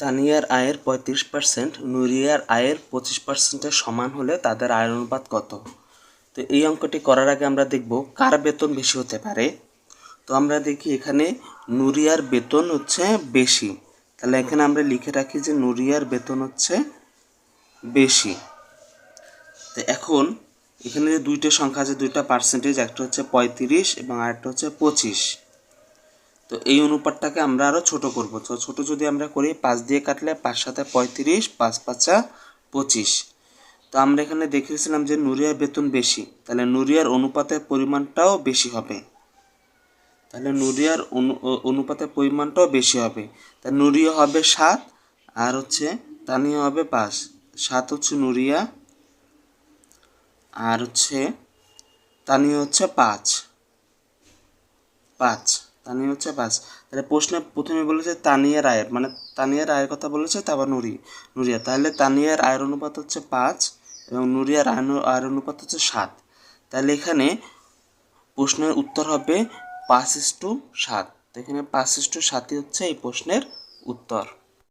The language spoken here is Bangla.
তানিয়ার আয়ের পঁয়ত্রিশ পার্সেন্ট নুরিয়ার আয়ের পঁচিশ পার্সেন্টের সমান হলে তাদের আয়ের অনুপাত কত? তো এই অঙ্কটি করার আগে আমরা দেখব কার বেতন বেশি হতে পারে। তো আমরা দেখি এখানে নুরিয়ার বেতন হচ্ছে বেশি। তাহলে এখানে আমরা লিখে রাখি যে নুরিয়ার বেতন হচ্ছে বেশি। তো এখন এখানে যে দুইটা সংখ্যা আছে, দুইটা পার্সেন্টেজ একটা হচ্ছে পঁয়ত্রিশ এবং আরেকটা হচ্ছে পঁচিশ। তো এই অনুপাতটাকে আমরা আরও ছোট করব। তো ছোট যদি আমরা করি, পাঁচ দিয়ে কাটলে পাঁচ সাথে পঁয়ত্রিশ, পাঁচ পাঁচা পঁচিশ। তো আমরা এখানে দেখেছিলাম যে নুরিয়ার বেতন বেশি, তাহলে নুরিয়ার অনুপাতের পরিমাণটাও বেশি হবে। তাহলে নুরিয়ার অনুপাতের পরিমাণটাও বেশি হবে। তা নুরিয়া হবে সাত, আর হচ্ছে তানিয়া হবে পাঁচ। সাত হচ্ছে নুরিয়া, আর হচ্ছে তানিয়া হচ্ছে পাঁচ। পাঁচ। তানিয়া হচ্ছে বাস। তাহলে প্রশ্নে প্রথমে বলেছে তানিয়া রায়ের মানে তানিয়া রায়ের কথা বলেছে, তারপর নুরি, নুরিয়া। তাহলে তানিয়ার আয়ের অনুপাত হচ্ছে পাঁচ এবং নুরিয়ার আয়ের অনু- আয়ের অনুপাত হচ্ছে সাত। তাহলে এখানে প্রশ্নের উত্তর হবে পাঁচ ইস টু সাত। এখানে পাঁচ ইস টু সাতই হচ্ছে এই প্রশ্নের উত্তর।